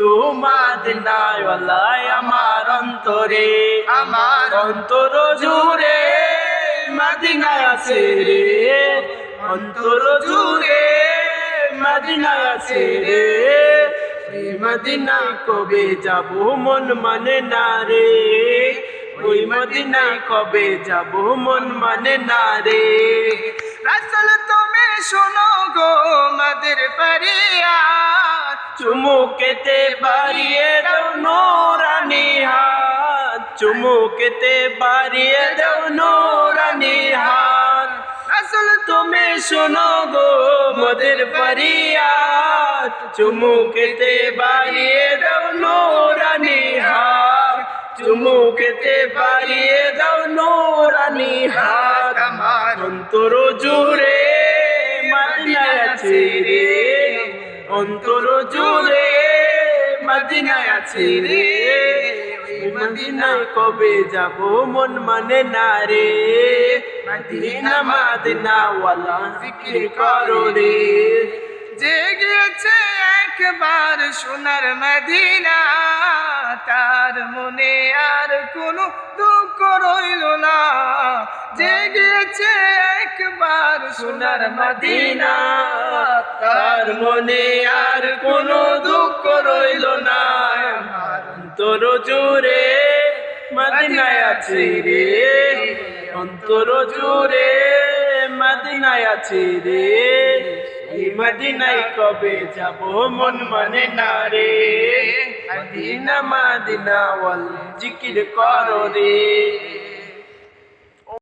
কিন্তু মদিনাওয়ালা আমার অন্তরে। আমার অন্তর জুড়ে মদিনা আছে রে। অন্তর জুড়ে মদিনা আছে রে। ওই মদিনায় কবে যাব মন মানে না রে। ওই মদিনায় কবে যাব মন মানে না রে। রাসল তুমি শোনো গো মাদের পারিয়া চুমুকেতে বাড়িয়ে দাও নোরানি হাত। চুমুকেতে বাড়িয়ে দাও নোরানি হাত। রাসল তুমি শোনো গো মদের ফরিয়াদ। চুমুকেতে বাড়িয়ে দাও নোরানি হাত। চুমুকেতে বাড়িয়ে দাও নোরানি হাত। আমার অন্তর জুড়ে মদিনায় আছে অন্তর জুড়ে মদিনায় আছে রে। মদিনায় কবে যাব মন মানে না রে। মদিনা মদিনা ওয়ালা জিকির করো রে। যে গিয়েছে একবার সোনার মদিনা। তার মনে আর কোনো দুঃখ রইল না। যে গিয়েছে একবার সোনার মদিনা। তার মনে আর কোনো দুঃখ রইল না। অন্তর জুড়ে মদিনায় আছে রে। অন্তর জুড়ে মদিনায় আছে রে। এই মদিনায় কবে যাব মন মানে না রে। মদিনা মদিনা ওয়াল জিকির করো রে।